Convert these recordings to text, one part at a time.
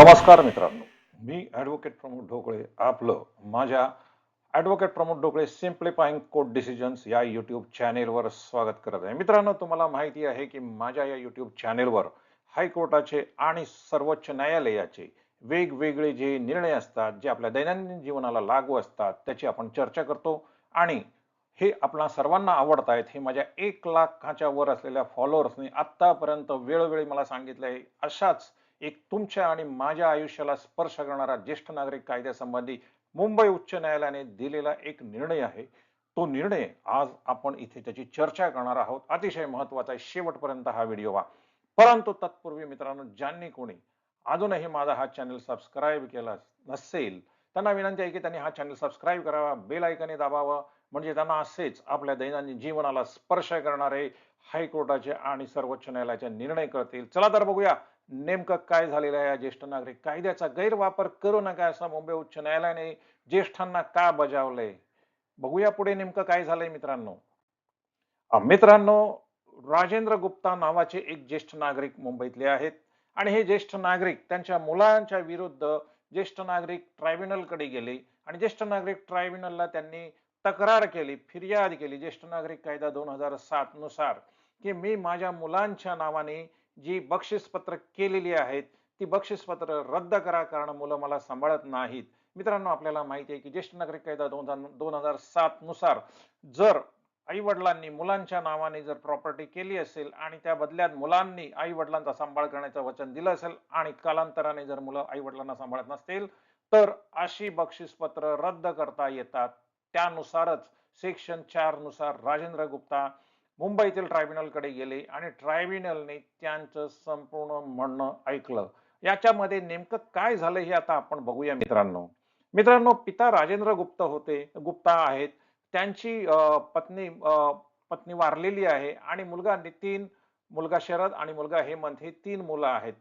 नमस्कार मित्रांनो. मी ॲडव्होकेट प्रमोद ढोकळे. आपलं माझ्या advocate Pramod Dhokle simplifying court decisions या यूट्यूब चॅनेलवर स्वागत करत आहे. मित्रांनो तुम्हाला माहिती आहे की माझ्या या यूट्यूब चॅनेलवर हायकोर्टाचे आणि सर्वोच्च न्यायालयाचे वेगवेगळे जे निर्णय असतात जे आपल्या दैनंदिन जीवनाला लागू असतात त्याची आपण चर्चा करतो. आणि हे आपणा सर्वांना आवडत आहेत हे माझ्या एक लाखाच्या वर असलेल्या फॉलोअर्सने आत्तापर्यंत वेळोवेळी मला सांगितलं आहे अशाच एक तुमच्या आणि माझ्या आयुष्याला स्पर्श करणारा ज्येष्ठ नागरिक कायद्यासंबंधी मुंबई उच्च न्यायालयाने दिलेला एक निर्णय आहे. तो निर्णय आज आपण इथे त्याची चर्चा करणार आहोत. अतिशय महत्त्वाचा आहे. शेवटपर्यंत हा व्हिडिओ वा परंतु तत्पूर्वी मित्रांनो ज्यांनी कोणी अजूनही माझा हा चॅनल सबस्क्राईब केला नसेल त्यांना विनंती आहे की त्यांनी हा चॅनल सबस्क्राईब करावा. बेल आयकने दाबावं. म्हणजे त्यांना असेच आपल्या दैनंदिन जीवनाला स्पर्श करणारे हायकोर्टाचे आणि सर्वोच्च न्यायालयाचे निर्णय करतील. चला तर बघूया नेमकं काय झालेलं आहे या ज्येष्ठ नागरिक. कायद्याचा गैरवापर करू नका असं मुंबई उच्च न्यायालयाने ज्येष्ठांना का बजावलंय बघूया पुढे नेमकं काय झालंय मित्रांनो. मित्रांनो राजेंद्र गुप्ता नावाचे एक ज्येष्ठ नागरिक मुंबईतले आहेत. आणि हे ज्येष्ठ नागरिक त्यांच्या मुलांच्या विरुद्ध ज्येष्ठ नागरिक ट्रायब्युनलकडे गेले. आणि ज्येष्ठ नागरिक ट्रायब्युनलला त्यांनी तक्रार केली फिर्याद केली. ज्येष्ठ नागरिक कायदा दोन हजार सात नुसार. की मी माझ्या मुलांच्या नावाने जी बक्षीसपत्र केलेली आहेत ती बक्षीसपत्र रद्द करा कारण मुलं मला सांभाळत नाहीत. मित्रांनो आपल्याला माहिती आहे की ज्येष्ठ नागरिक कायदा दोन दोन हजार सात नुसार जर आई वडिलांनी मुलांच्या नावाने जर प्रॉपर्टी केली असेल आणि त्या बदल्यात मुलांनी आई वडिलांचा सांभाळ करण्याचं वचन दिलं असेल आणि कालांतराने जर मुलं आई वडिलांना सांभाळत नसतील तर अशी बक्षीसपत्र रद्द करता येतात. त्यानुसारच सेक्शन चारनुसार राजेंद्र गुप्ता मुंबईतील ट्रायब्युनलकडे गेले आणि ट्रायब्युनलने त्यांचं संपूर्ण म्हणणं ऐकलं. याच्यामध्ये नेमकं काय झालं हे आता आपण बघूया मित्रांनो. मित्रांनो पिता राजेंद्र गुप्ता होते गुप्ता आहेत. त्यांची पत्नी पत्नी वारलेली आहे आणि मुलगा नितीन मुलगा शरद आणि मुलगा हेमंत हे तीन मुलं आहेत.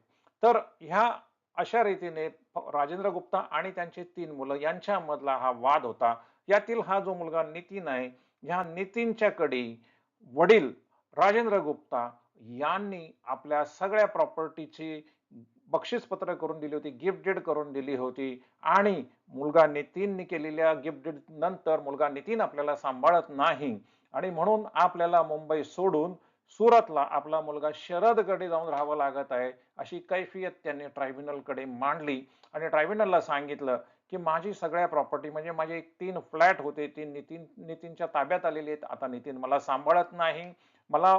तर ह्या अशा रीतीने राजेंद्र गुप्ता आणि त्यांचे तीन मुलं यांच्यामधला हा वाद होता. यातील हा जो मुलगा नितीन आहे ह्या नितीनच्याकडे वडील राजेंद्र गुप्ता यांनी आपल्या सगळ्या प्रॉपर्टीची बक्षीसपत्र करून दिली होती गिफ्ट डेड करून दिली होती आणि मुलगा नितीनने केलेल्या गिफ्ट डेड नंतर मुलगा नितीन आपल्याला सांभाळत नाही आणि म्हणून आपल्याला मुंबई सोडून सुरतला आपला मुलगा शरदकडे जाऊन राहावं लागत आहे अशी कैफियत त्यांनी ट्रायब्युनलकडे मांडली आणि ट्रायब्युनलला सांगितलं की माझी सगळ्या प्रॉपर्टी म्हणजे माझे एक तीन फ्लॅट होते ती नितीन नितीनच्या ताब्यात आलेले आहेत. आता नितीन मला सांभाळत नाही. मला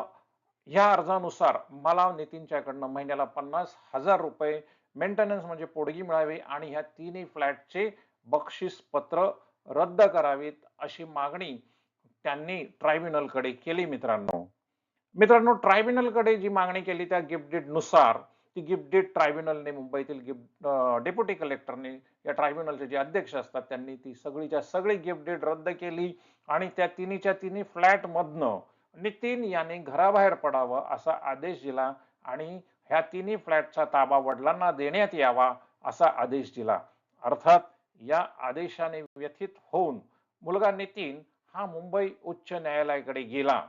ह्या अर्जानुसार मला नितीनच्याकडनं महिन्याला पन्नास हजार रुपये मेंटेनन्स म्हणजे पोडगी मिळावी आणि ह्या तिन्ही फ्लॅटचे बक्षीस पत्र रद्द करावीत अशी मागणी त्यांनी ट्रायब्युनलकडे केली मित्रांनो. मित्रांनो ट्रायब्युनलकडे जी मागणी केली त्या गिफ्ट डेटनुसार ती गिफ्ट डेट ट्रायब्युनलने मुंबईतील गिफ्ट डेप्युटी कलेक्टरने या ट्रायब्युनलचे जे अध्यक्ष असतात त्यांनी ती सगळीच्या सगळी गिफ्ट डेट रद्द केली आणि त्या तिन्हीच्या तिन्ही फ्लॅटमधनं नितीन यांनी घराबाहेर पडावं असा आदेश दिला आणि ह्या तिन्ही फ्लॅटचा ताबा वडिलांना देण्यात यावा असा आदेश दिला. अर्थात या आदेशाने व्यथित होऊन मुलगा नितीन हा मुंबई उच्च न्यायालयाकडे गेला.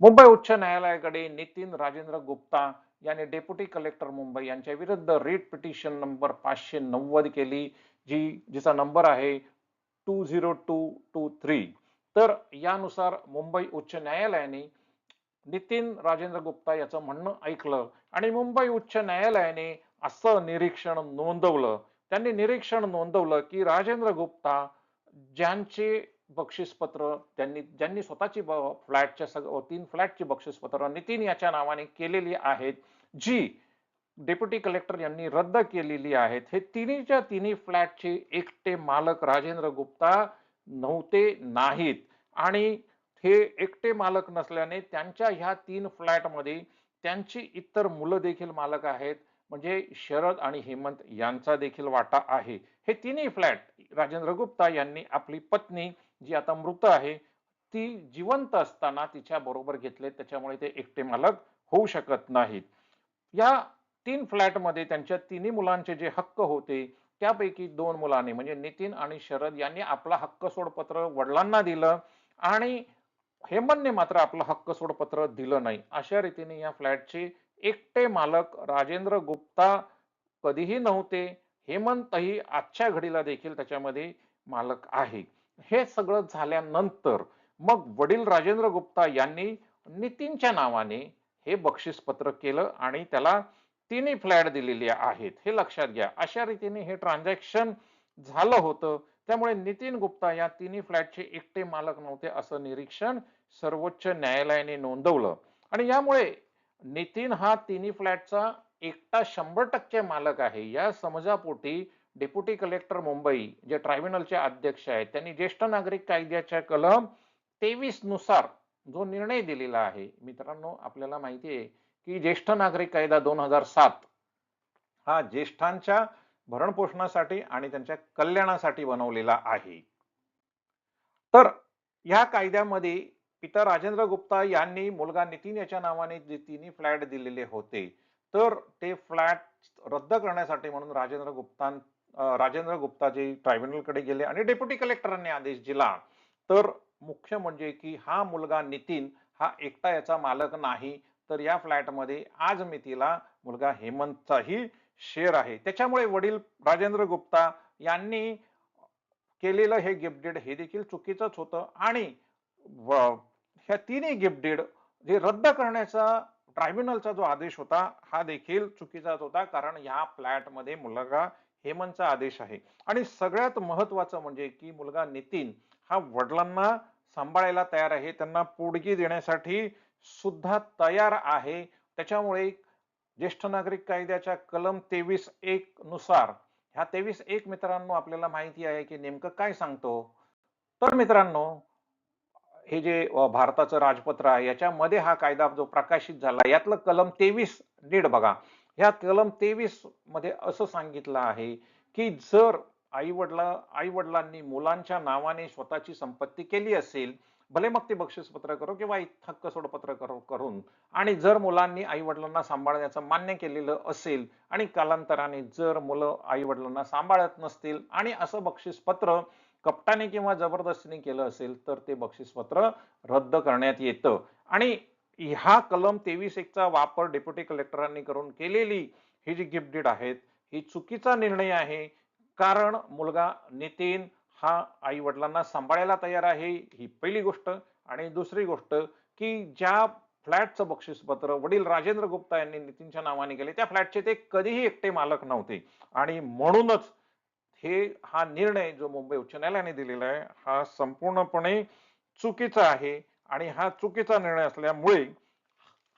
मुंबई उच्च न्यायालयाकडे नितीन राजेंद्र गुप्ता यांनी डेप्युटी कलेक्टर मुंबई यांच्या विरुद्ध रिट पिटिशन नंबर पाचशे नव्वद केली जी जिचा नंबर आहे two zero two two three तर यानुसार मुंबई उच्च न्यायालयाने नितीन राजेंद्र गुप्ता याचं म्हणणं ऐकलं आणि मुंबई उच्च न्यायालयाने असं निरीक्षण नोंदवलं. त्यांनी निरीक्षण नोंदवलं की राजेंद्र गुप्ता ज्यांचे बक्षीसपत्र त्यांनी ज्यांनी स्वतःची ब- फ्लॅटच्या सग तीन फ्लॅटची बक्षीसपत्र नितीन याच्या नावाने केलेली आहेत जी डेप्युटी कलेक्टर यांनी रद्द केलेली आहेत. हे तिन्हीच्या तिन्ही फ्लॅटचे एकटे मालक राजेंद्र गुप्ता नव्हते नाहीत. आणि हे एकटे मालक नसल्याने त्यांच्या ह्या तीन फ्लॅटमध्ये त्यांची इतर मुलं देखील मालक आहेत म्हणजे शरद आणि हेमंत यांचा देखील वाटा आहे. हे तिन्ही फ्लॅट राजेंद्र गुप्ता यांनी आपली पत्नी जी आता मृत आहे ती जिवंत असताना तिच्या बरोबर घेतले त्याच्यामुळे ते एकटे मालक होऊ शकत नाहीत. या तीन फ्लॅटमध्ये त्यांच्या तिन्ही मुलांचे जे हक्क होते त्यापैकी दोन मुलांनी म्हणजे नितीन आणि शरद यांनी आपला हक्क सोडपत्र वडिलांना दिलं आणि हेमंतने मात्र आपलं हक्क सोडपत्र दिलं नाही. अशा रीतीने या फ्लॅटचे एकटे मालक राजेंद्र गुप्ता कधीही नव्हते हेमंतही आजच्या घडीला देखील त्याच्यामध्ये मालक आहे. हे सगळं झाल्यानंतर मग वडील राजेंद्र गुप्ता यांनी नितीनच्या नावाने हे बक्षीस पत्र केलं आणि त्याला तिन्ही फ्लॅट दिलेली आहेत. हे लक्षात घ्या. अशा रीतीने हे ट्रान्झॅक्शन झालं होतं. त्यामुळे नितीन गुप्ता या तिन्ही फ्लॅटचे एकटे मालक नव्हते असं निरीक्षण सर्वोच्च न्यायालयाने नोंदवलं. आणि यामुळे नितीन हा तिन्ही फ्लॅटचा एकटा शंभर टक्के मालक आहे. या समजापोटी डेप्युटी कलेक्टर मुंबई जे ट्रायब्युनलचे अध्यक्ष आहेत त्यांनी ज्येष्ठ नागरिक कायद्याच्या कलम तेवीसनुसार जो निर्णय दिलेला आहे मित्रांनो आपल्याला माहिती आहे की ज्येष्ठ नागरिक कायदा दोन हजार सात हा ज्येष्ठांच्या भरण पोषणासाठी आणि त्यांच्या कल्याणासाठी बनवलेला आहे. तर या कायद्यामध्ये पिता राजेंद्र गुप्ता यांनी मुलगा नितीन याच्या नावाने जे तिन्ही फ्लॅट दिलेले होते तर ते फ्लॅट रद्द करण्यासाठी म्हणून राजेंद्र गुप्ता राजेंद्र गुप्ताजी ट्रायब्युनलकडे गेले आणि डेप्युटी कलेक्टरांनी आदेश दिला. तर मुख्य म्हणजे की हा मुलगा नितीन हा एकटा याचा मालक नाही. तर या फ्लॅटमध्ये आज मितीला मुलगा हेमंतचाही शेअर आहे. त्याच्यामुळे वडील राजेंद्र गुप्ता यांनी केलेलं हे गिफ्ट डीड हे देखील चुकीचंच होतं. आणि ह्या तिन्ही गिफ्ट डीड जे रद्द करण्याचा ट्रायब्युनलचा जो आदेश होता हा देखील चुकीचाच होता. कारण ह्या फ्लॅटमध्ये मुलगा हेमंतचा आदेश आहे. आणि सगळ्यात महत्वाचं म्हणजे की मुलगा नितीन हा वडिलांना सांभाळायला तयार आहे. त्यांना पोडगी देण्यासाठी सुद्धा तयार आहे. त्याच्यामुळे ज्येष्ठ नागरिक कायद्याच्या कलम तेवीस एक नुसार ह्या तेवीस एक मित्रांनो आपल्याला माहिती आहे की नेमकं काय सांगतो? तर मित्रांनो हे जे भारताचं राजपत्र आहे याच्यामध्ये हा कायदा जो प्रकाशित झाला यातलं कलम तेवीस नीट बघा. ह्या कलम तेवीसमध्ये असं सांगितलं आहे की जर आई वडिला आई वडिलांनी मुलांच्या नावाने स्वतःची संपत्ती केली असेल भले मग ते बक्षीसपत्र करो किंवा हक्क सोडपत्र करो करून. आणि जर मुलांनी आई वडिलांना सांभाळण्याचं मान्य केलेलं असेल आणि कालांतराने जर मुलं आई वडिलांना सांभाळत नसतील आणि असं बक्षीसपत्र कपटाने किंवा जबरदस्तीने केलं असेल तर ते बक्षीसपत्र रद्द करण्यात येतं. आणि ह्या कलम तेवीस एकचा वापर डेप्युटी कलेक्टरांनी करून केलेली ही जी गिफ्ट डीड आहेत ही चुकीचा निर्णय आहे. कारण मुलगा नितीन हा आई वडिलांना सांभाळायला तयार आहे ही पहिली गोष्ट. आणि दुसरी गोष्ट की ज्या फ्लॅटचं बक्षीसपत्र वडील राजेंद्र गुप्ता यांनी नितीनच्या नावाने केले त्या फ्लॅटचे ते कधीही एकटे मालक नव्हते. आणि म्हणूनच हे हा निर्णय जो मुंबई उच्च न्यायालयाने दिलेला आहे हा संपूर्णपणे चुकीचा आहे. आणि हा चुकीचा निर्णय असल्यामुळे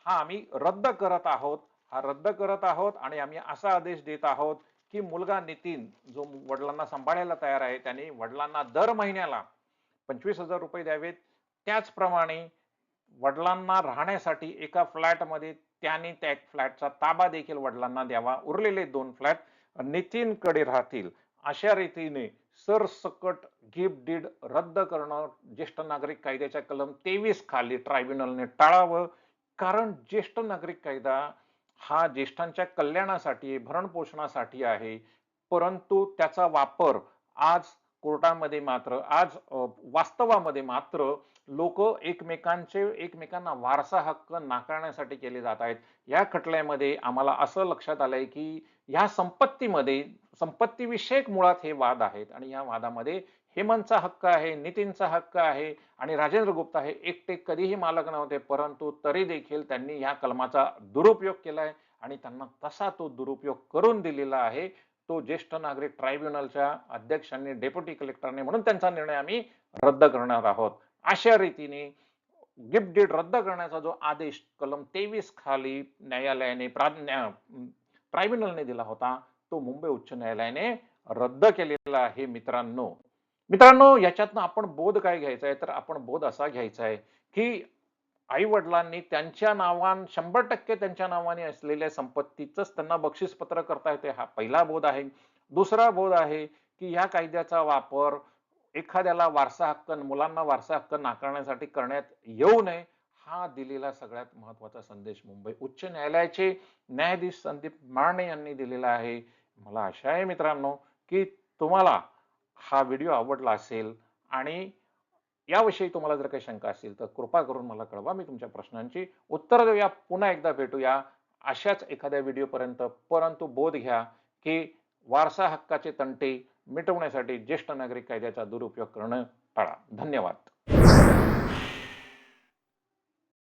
हा आम्ही रद्द करत आहोत. हा रद्द करत आहोत आणि आम्ही असा आदेश देत आहोत की मुलगा नितीन जो वडिलांना सांभाळायला तयार आहे त्याने वडिलांना दर महिन्याला पंचवीस हजार रुपये द्यावेत. त्याचप्रमाणे वडिलांना राहण्यासाठी एका फ्लॅटमध्ये त्याने त्या फ्लॅटचा ताबा देखील वडिलांना द्यावा. उरलेले दोन फ्लॅट नितीनकडे राहतील. अशा रीतीने सरसकट गिफ्ट डीड रद्द करणं ज्येष्ठ नागरिक कायद्याच्या कलम तेवीस खाली ट्रायब्युनलने टाळावं. कारण ज्येष्ठ नागरिक कायदा हा ज्येष्ठांच्या कल्याणासाठी भरण पोषणासाठी आहे. परंतु त्याचा वापर आज कोर्टामध्ये मात्र आज वास्तवामध्ये मात्र लोक एकमेकांचे एकमेकांना वारसा हक्क नाकारण्यासाठी केले जात आहेत. या खटल्यामध्ये आम्हाला असं लक्षात आलंय की या संपत्तीमध्ये संपत्तीविषयक मुळात हे वाद आहेत आणि या वादामध्ये हेमंतचा हक्क आहे नितीनचा हक्क आहे आणि राजेंद्र गुप्ता हे एकटे कधीही मालक नव्हते परंतु तरी देखील त्यांनी ह्या कलमाचा दुरुपयोग केलाय आणि त्यांना तसा तो दुरुपयोग करून दिलेला आहे. तो ज्येष्ठ नागरिक ट्रायब्युनलच्या अध्यक्षांनी डेप्युटी कलेक्टरने म्हणून त्यांचा निर्णय आम्ही रद्द करणार आहोत. अशा रीतीने गिफ्ट डीड रद्द करण्याचा जो आदेश कलम तेवीस खाली न्यायालयाने ट्रायब्युनलने दिला होता तो मुंबई उच्च न्यायालयाने रद्द केलेला आहे मित्रांनो. मित्रांनो याच्यातनं आपण बोध काय घ्यायचा आहे? तर आपण बोध असा घ्यायचा आहे की आई वडिलांनी त्यांच्या नावान शंभर टक्के त्यांच्या नावाने असलेल्या संपत्तीच त्यांना बक्षीसपत्र करता येते. हा पहिला बोध आहे. दुसरा बोध आहे की या कायद्याचा वापर एखाद्याला वारसा हक्क मुलांना वारसा हक्क नाकारण्यासाठी करण्यात येऊ नये हा दिलेला सगळ्यात महत्त्वाचा संदेश मुंबई उच्च न्यायालयाचे न्यायाधीश संदीप मारणे यांनी दिलेला आहे. मला आशा आहे मित्रांनो की तुम्हाला हा व्हिडिओ आवडला असेल आणि याविषयी तुम्हाला जर काही शंका असेल तर कृपा करून मला कळवा. मी तुमच्या प्रश्नांची उत्तर देऊया. पुन्हा एकदा भेटूया. अशाच एखाद्या व्हिडिओपर्यंत परंतु बोध घ्या की वारसा हक्काचे तंटे मिटवण्यासाठी ज्येष्ठ नागरिक कायद्याचा दुरुपयोग करणं टाळा. धन्यवाद.